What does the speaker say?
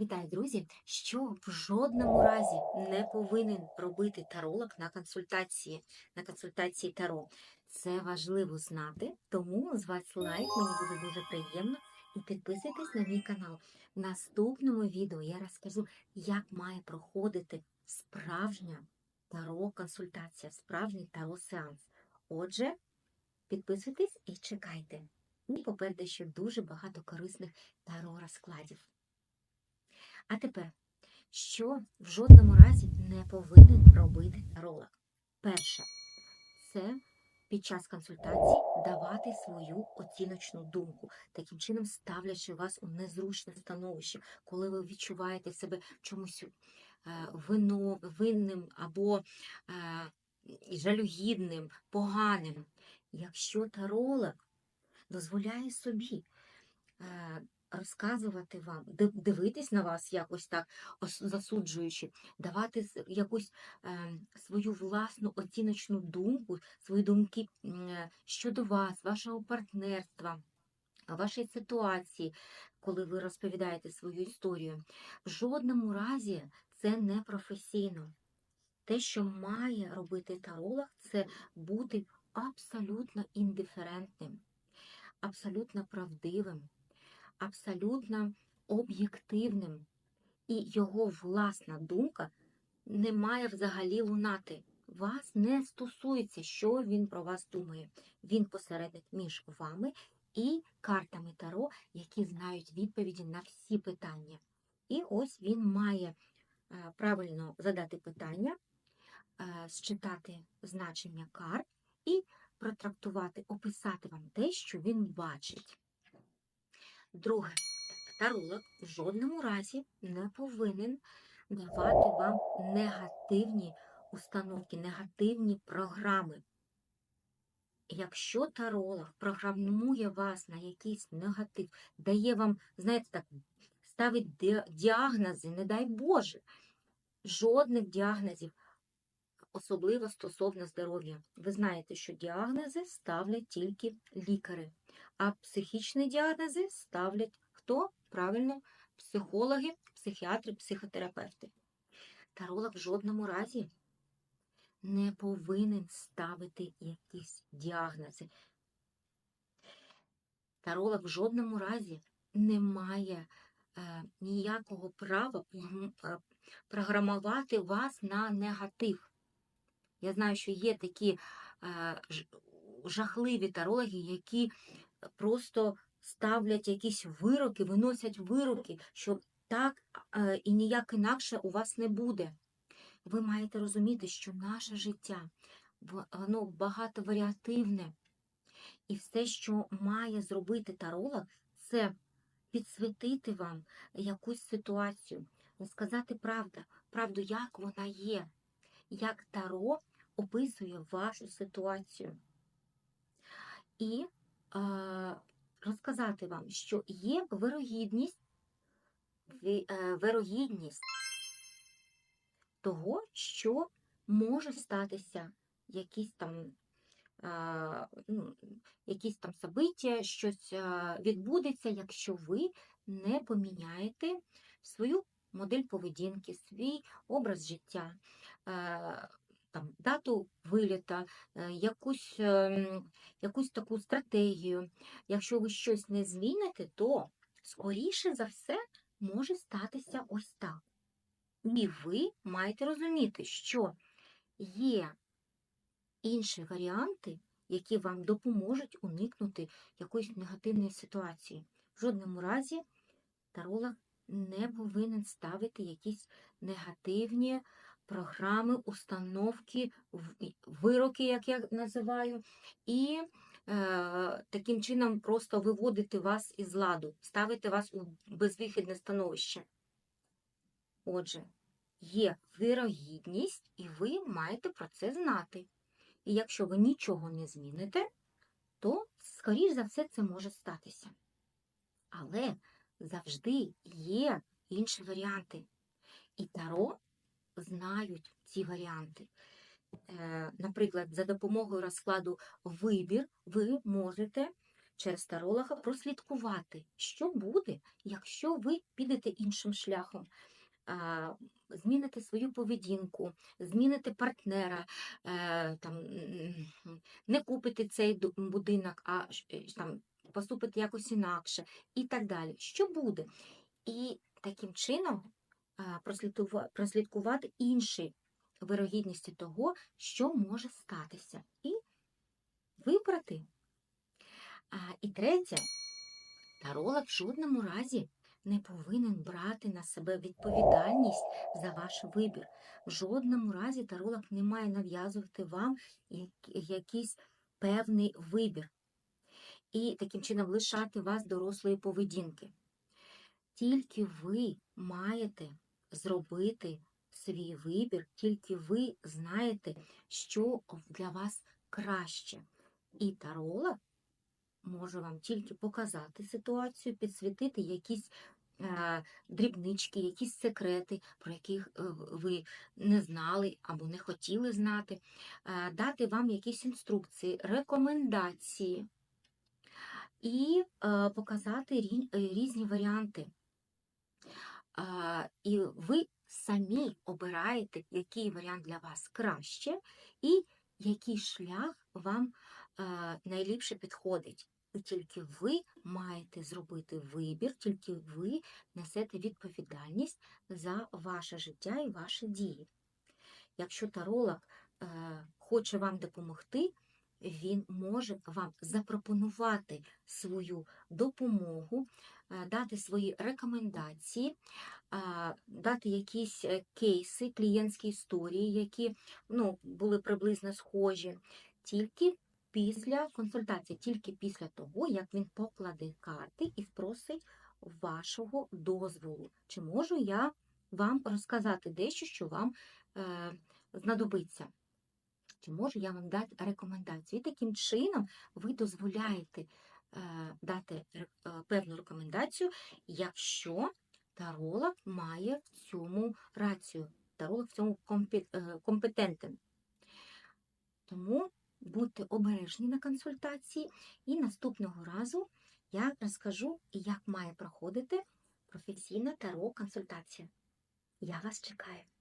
Вітаю, друзі! Що в жодному разі не повинен робити таролог на консультації, на консультації таро. Це важливо знати, тому з вас лайк, мені буде дуже приємно. І підписуйтесь на мій канал. В наступному відео я розкажу, як має проходити справжня таро-консультація, справжній таро-сеанс. Отже, підписуйтесь і чекайте. І попереду ще дуже багато корисних таро-розкладів. А тепер, що в жодному разі не повинен робити таролог? Перше, це під час консультації давати свою оціночну думку, таким чином ставлячи вас у незручне становище, коли ви відчуваєте себе чомусь е, вино, винним або е, жалюгідним, поганим. Якщо таролог дозволяє собі е, розказувати вам, дивитись на вас якось так засуджуючи, давати якусь е, свою власну оціночну думку, свої думки е, щодо вас, вашого партнерства, вашої ситуації, коли ви розповідаєте свою історію. В жодному разі це не професійно. Те, що має робити таролог, це бути абсолютно індиферентним, абсолютно правдивим, абсолютно об'єктивним, і його власна думка не має взагалі лунати. Вас не стосується, що він про вас думає. Він посередник між вами і картами Таро, які знають відповіді на всі питання. І ось він має е, правильно задати питання, е, считати значення карт і протрактувати, описати вам те, що він бачить. Друге, таролог в жодному разі не повинен давати вам негативні установки, негативні програми. Якщо таролог програмує вас на якийсь негатив, дає вам, знаєте, так, ставить діагнози, не дай Боже, жодних діагнозів, особливо стосовно здоров'я. Ви знаєте, що діагнози ставлять тільки лікари, а психічні діагнози ставлять хто? Правильно, психологи, психіатри, психотерапевти. Таролог в жодному разі не повинен ставити якісь діагнози. Таролог в жодному разі не має е, ніякого права е, програмувати вас на негатив. Я знаю, що є такі е, жахливі тарологи, які просто ставлять якісь вироки, виносять вироки, що так е, і ніяк інакше у вас не буде. Ви маєте розуміти, що наше життя воно багатоваріативне, і все, що має зробити таролог, це підсвітити вам якусь ситуацію, сказати правду, правду, як вона є, як таро описує вашу ситуацію. І е, розказати вам, що є вирогідність, е, вирогідність того, що може статися якісь там, е, ну, якісь там собиття, щось е, відбудеться, якщо ви не поміняєте свою модель поведінки, свій образ життя, там, дату виліта, е, якусь, ем, якусь таку стратегію. Якщо ви щось не зміните, то скоріше за все може статися ось так. І ви маєте розуміти, що є інші варіанти, які вам допоможуть уникнути якоїсь негативної ситуації. В жодному разі таролог не повинен ставити якісь негативні програми, установки, вироки, як я називаю, і е, таким чином просто виводити вас із ладу, ставити вас у безвихідне становище. Отже, є вирогідність, і ви маєте про це знати. І якщо ви нічого не зміните, то, скоріш за все, це може статися. Але завжди є інші варіанти. І Таро знають ці варіанти. Е, Наприклад, за допомогою розкладу вибір ви можете через таролога прослідкувати, що буде, якщо ви підете іншим шляхом. Зміните свою поведінку, зміните партнера, е, там, не купите цей будинок, а е, там, поступите якось інакше і так далі. Що буде? І таким чином прослідкувати інші вирогідності того, що може статися, і вибрати. І третє, таролог в жодному разі не повинен брати на себе відповідальність за ваш вибір. В жодному разі таролог не має нав'язувати вам якийсь певний вибір і таким чином лишати вас дорослої поведінки. Тільки ви маєте зробити свій вибір, тільки ви знаєте, що для вас краще. І таролог може вам тільки показати ситуацію, підсвітити якісь е, дрібнички, якісь секрети, про яких е, ви не знали або не хотіли знати, е, дати вам якісь інструкції, рекомендації і е, показати е, різні варіанти. І ви самі обираєте, який варіант для вас краще, і який шлях вам найліпше підходить. І тільки ви маєте зробити вибір, тільки ви несете відповідальність за ваше життя і ваші дії. Якщо таролог е, хоче вам допомогти, він може вам запропонувати свою допомогу, е, дати свої рекомендації, дати якісь е, кейси, клієнтські історії, які ну, були приблизно схожі, тільки після консультації, тільки після того, як він покладе карти і спросить вашого дозволу. Чи можу я вам розказати дещо, що вам е, знадобиться? Чи можу я вам дати рекомендацію? І таким чином ви дозволяєте е, дати е, певну рекомендацію, якщо таролог має в цьому рацію, таролог в цьому е, компетентен. Тому будьте обережні на консультації, і наступного разу я розкажу, як має проходити професійна таро консультація. Я вас чекаю.